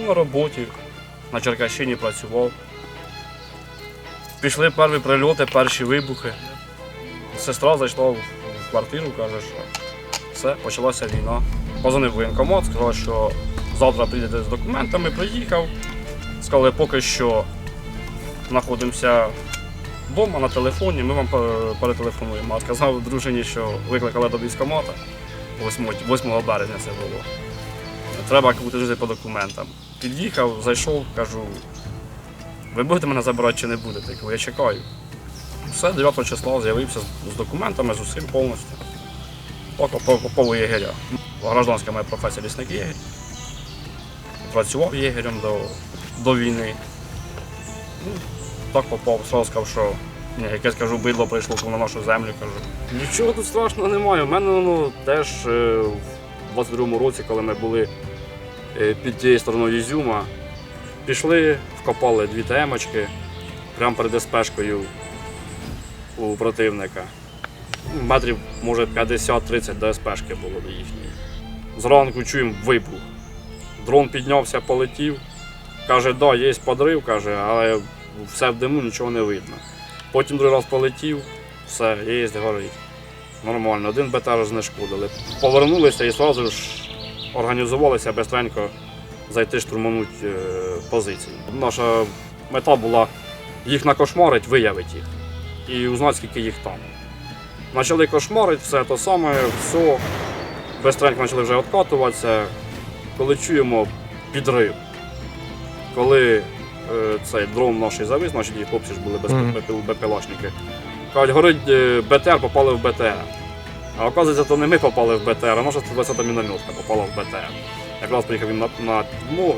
на роботі, на Черкащині працював. Пішли перші прильоти, перші вибухи. Сестра зайшла в квартиру, каже, що все, почалася війна. Позвонив воєнкомат, сказав, що завтра прийдете з документами, приїхав. Сказали, поки що знаходимося вдома на телефоні, ми вам перетелефонуємо. А сказав дружині, що викликали до військкомата 8, 8 березня це було. Треба жити по документам. Під'їхав, зайшов, кажу, ви будете мене забирати чи не будете? Я я чекаю. Все, 9 числа з'явився з- документами, з усім повністю. По єгеря. Гражданська моя професія лісник єгер. Працював єгерем до, до війни. Ну, так попав, сказав, що ні, якесь кажу, бидло прийшло на нашу землю. кажу. Нічого тут страшного немає. У мене воно теж е, в 22-му році, коли ми були під тією стороною Ізюма, пішли, вкопали дві темочки прямо перед СПшкою у противника. Метрів, може, 50-30 до СПшки було до їхньої. Зранку чуємо вибух. Дрон піднявся, полетів. Каже, да, є подрив, каже, але все в диму, нічого не видно. Потім другий раз полетів, все, є, горить. Нормально, один БТР знешкодили. Повернулися і одразу ж організувалися бистренько зайти штурмануть е, позиції. Наша мета була їх накошмарити, виявити їх і узнати, скільки їх там. Почали кошмарити, все те саме, все. Бистренько почали вже відкатуватися. Коли чуємо підрив, коли е, цей дрон наш завис, наші хлопці ж були без БПЛАшники. Кажуть, горить е, БТР, попали в БТР. А оказується, то не ми попали в БТР, а наша 120 мінометка попала в БТР. Якраз приїхав він на, на підмогу.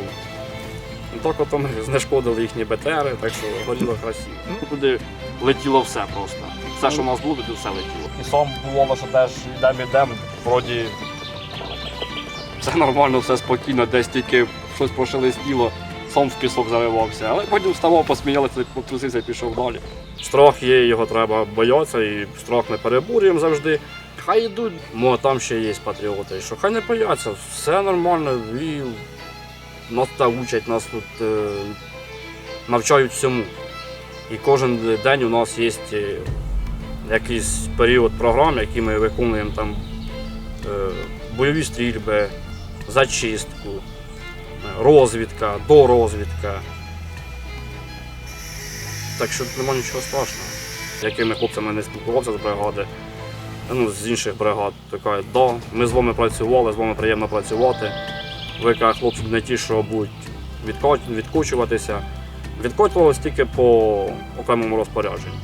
Так от ми знешкодили їхні БТРи, так що горіло красиво. Ну, туди летіло все просто. Все, що в нас було, туди все летіло. І сам бувало, що теж йдемо йдемо, вроді все нормально, все спокійно, десь тільки щось пошелестіло, сам в пісок завивався. Але потім вставав, посміялися, потрусився і пішов далі. Страх є, його треба боятися, і страх не перебурюємо завжди. Хай йдуть, мо там ще є патріоти, що хай не бояться, все нормально, і нас та учать, нас тут е, навчають всьому. І кожен день у нас є е, якийсь період програм, які ми виконуємо там е, бойові стрільби, зачистку, розвідка, дорозвідка. Так що немає нічого страшного. Якими хлопцями не спілкувався з бригади, ну, з інших бригад, така, да, ми з вами працювали, з вами приємно працювати. Ви каже, хлопці не ті, що будуть відкочуватися. Відкочувалися тільки по окремому розпорядженню.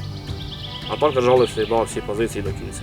А так держали всі, да, всі позиції до кінця.